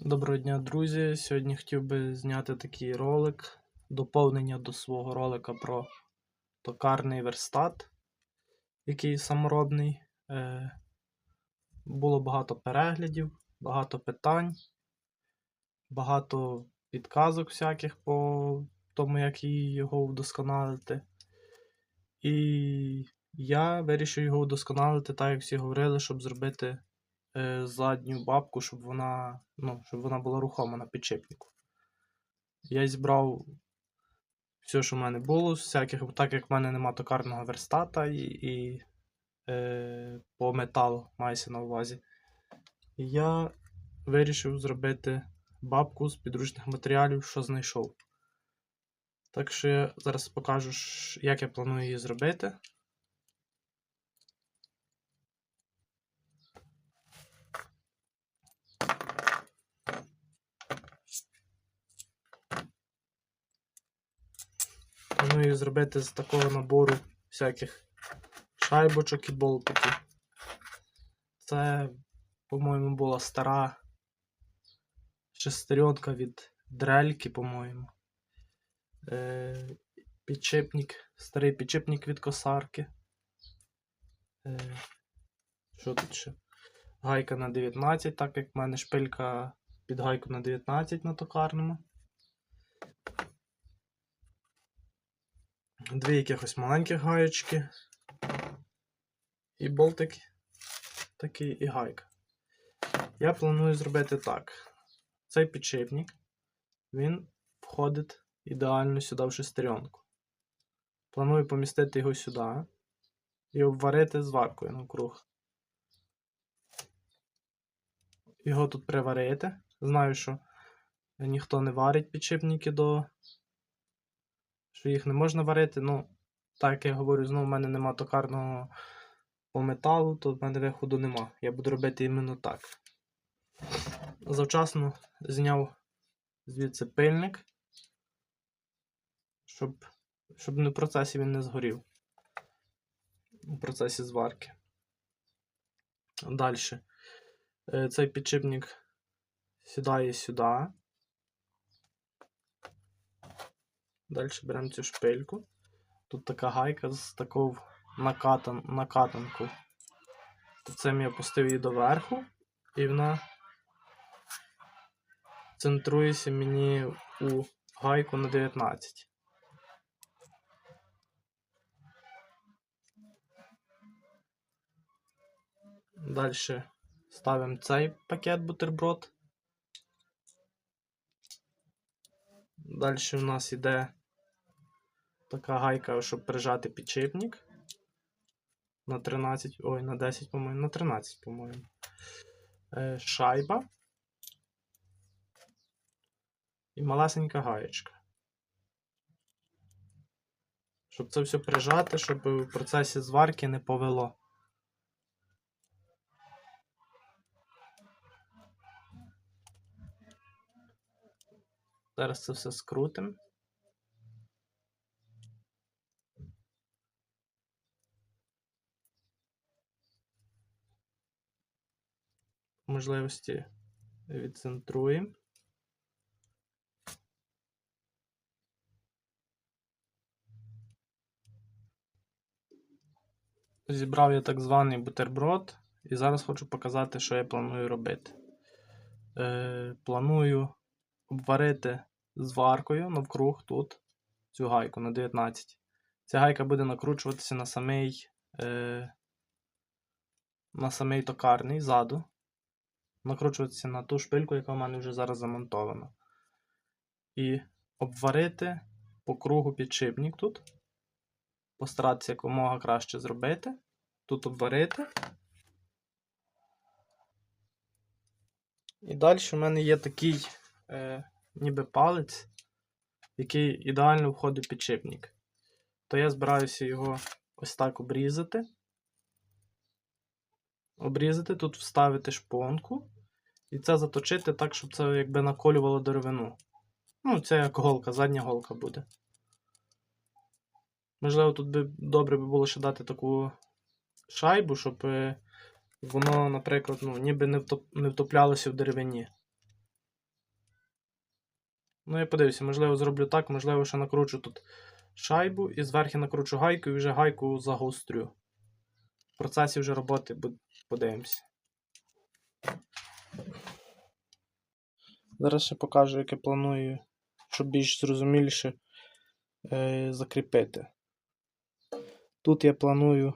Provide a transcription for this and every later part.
Доброго дня, друзі! Сьогодні хотів би зняти такий ролик, доповнення до свого ролика про токарний верстат, який саморобний. Е, було багато переглядів, багато питань, багато підказок всяких по тому, як його вдосконалити. І я вирішив його вдосконалити, так як всі говорили, щоб зробити е, задню бабку, щоб вона, ну, щоб вона була рухома на підшипнику. Я зібрав все, що в мене було, всяких, так як в мене нема токарного верстата і, і е, по металу мається на увазі. Я вирішив зробити бабку з підручних матеріалів, що знайшов. Так що я зараз покажу, як я планую її зробити. Її зробити з такого набору всяких шайбочок і болтиків. Це, по-моєму, була стара шестеренка від дрельки, по-моєму. Е, підшипник, старий підшипник від косарки. Е, що тут ще? Гайка на 19, так як в мене шпилька під гайку на 19 на токарному. Дві якихось маленьких гаєчки. І болтик такий і гайка. Я планую зробити так. Цей підшипник, він входить ідеально сюди в шестеренку. Планую помістити його сюди і обварити зваркою навкруг. Його тут приварити. Знаю, що ніхто не варить підшипники до. Що їх не можна варити. Ну, так я говорю, знову в мене нема токарного по металу, то в мене виходу нема. Я буду робити іменно так. Завчасно зняв звідси пильник, щоб, щоб в процесі він не згорів. У процесі зварки. Далі. Цей підшипник сідає сюди. Далі беремо цю шпильку. Тут така гайка з такою накатан, накатанку. Цим я опустив її доверху, і вона центрується мені у гайку на 19. Далі ставимо цей пакет бутерброд. Далі у нас йде така гайка, щоб прижати підшипник. На 13, ой, на 10, по-моєму, на 13, по-моєму. Е, шайба. І малесенька гаєчка. Щоб це все прижати, щоб в процесі зварки не повело. Зараз це все скрутимо. Можливості відцентруємо. Зібрав я так званий бутерброд, і зараз хочу показати, що я планую робити. Е, планую обварити зваркою навкруг тут цю гайку на 19. Ця гайка буде накручуватися на самий, е, на самий токарний ззаду. Накручуватися на ту шпильку, яка в мене вже зараз замонтована. І обварити по кругу підшипник тут. Постаратися якомога краще зробити. Тут обварити. І далі в мене є такий е, ніби палець, який ідеально входить в підшипник. То я збираюся його ось так обрізати. Обрізати, тут вставити шпонку. І це заточити так, щоб це якби наколювало деревину. Ну, це як голка, задня голка буде. Можливо, тут би добре би було ще дати таку шайбу, щоб е, воно, наприклад, ну, ніби не, втоп... не втоплялося в деревині. Ну, я подивлюся, можливо, зроблю так, можливо, ще накручу тут шайбу і зверху накручу гайку і вже гайку загострю. В процесі вже роботи подивимося. Зараз ще покажу, як я планую, щоб більш зрозуміліше е, закріпити. Тут я планую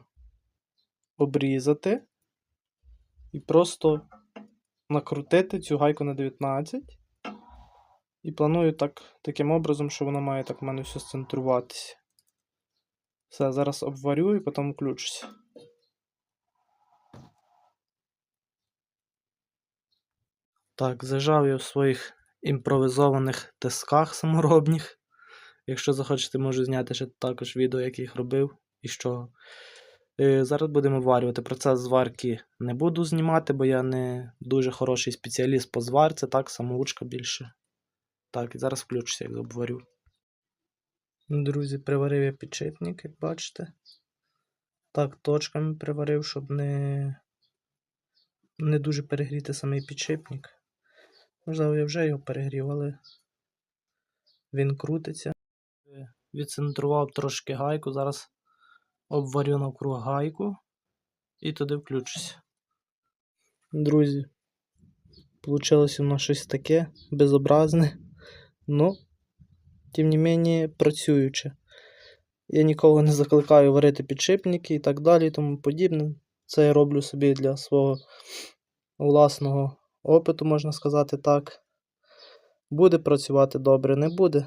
обрізати і просто накрутити цю гайку на 19. І планую так, таким образом, що воно має так в мене все сцентруватися. Все, зараз обварю і потім включуся. Так, зажав я в своїх імпровізованих тисках саморобних. Якщо захочете, можу зняти ще також відео, як їх робив і чого. Е, Зараз будемо варювати. Процес зварки не буду знімати, бо я не дуже хороший спеціаліст по зварці, так, самоучка більше. Так, і зараз включуся, як обварю. Друзі, приварив я підшипник, як бачите. Так, точками приварив, щоб не, не дуже перегріти самий підшипник. Можливо, вже його перегрів, але він крутиться. Відцентрував трошки гайку, зараз обварю навкруг гайку і туди включуся. Друзі, Получилося воно щось таке безобразне, но, тим не менее, працююче. Я нікого не закликаю варити підшипники і так далі, і тому подібне. Це я роблю собі для свого власного опиту, можна сказати так. Буде працювати добре, не буде.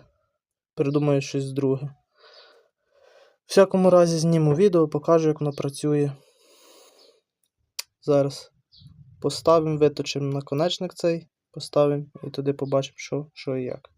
Придумаю щось друге. В всякому разі, зніму відео, покажу, як воно працює. Зараз поставимо, виточимо наконечник цей, поставимо і туди побачимо, що, що і як. —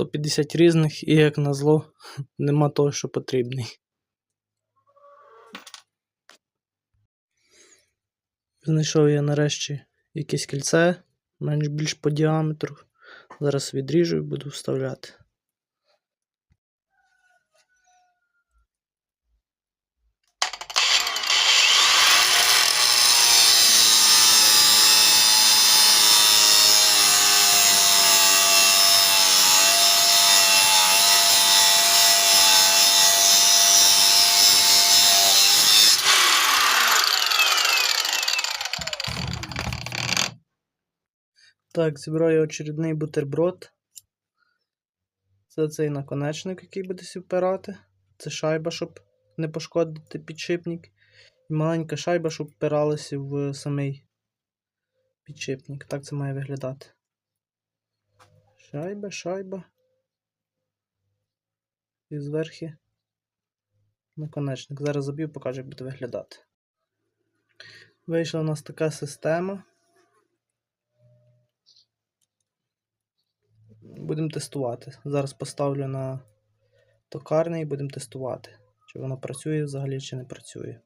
150 різних і, як назло, нема того, що потрібний. Знайшов я нарешті якесь кільце, менш більш по діаметру. Зараз відріжу і буду вставляти. Так, зібрав очередний бутерброд. Це цей наконечник, який буде впирати. Це шайба, щоб не пошкодити підшипник. І маленька шайба, щоб впиралася в самий підшипник. Так це має виглядати. Шайба, шайба. І зверху наконечник. Зараз заб'ю, покажу, як буде виглядати. Вийшла у нас така система. Будемо тестувати. Зараз поставлю на токарний і будемо тестувати, чи воно працює взагалі, чи не працює.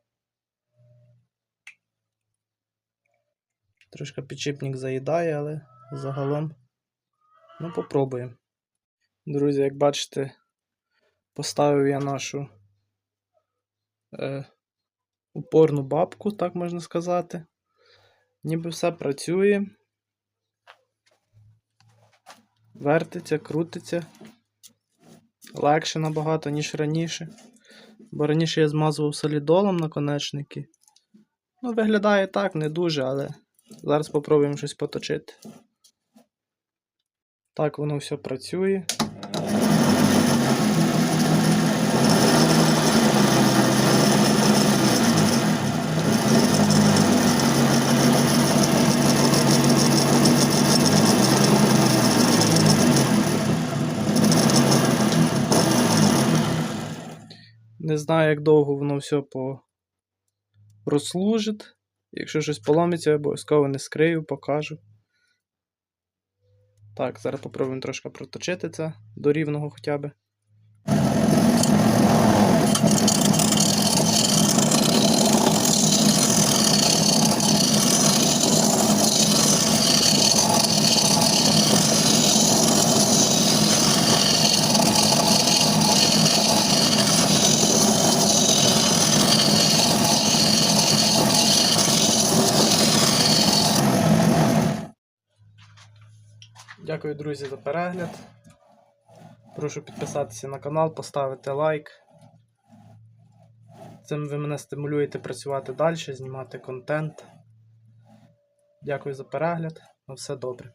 Трошки підшипник заїдає, але загалом ну, попробуємо. Друзі, як бачите, поставив я нашу е, упорну бабку, так можна сказати. Ніби все працює. Вертиться, крутиться. Легше набагато, ніж раніше. Бо раніше я змазував солідолом наконечники. Ну, виглядає так, не дуже, але зараз спробуємо щось поточити. Так, воно все працює. Не знаю, як довго воно все по... прослужить. Якщо щось поломиться, я обов'язково не скрию, покажу. Так, зараз попробуємо трошки проточити це до рівного хоча б. Дякую, друзі, за перегляд. Прошу підписатися на канал, поставити лайк. Цим ви мене стимулюєте працювати далі, знімати контент. Дякую за перегляд. На все добре.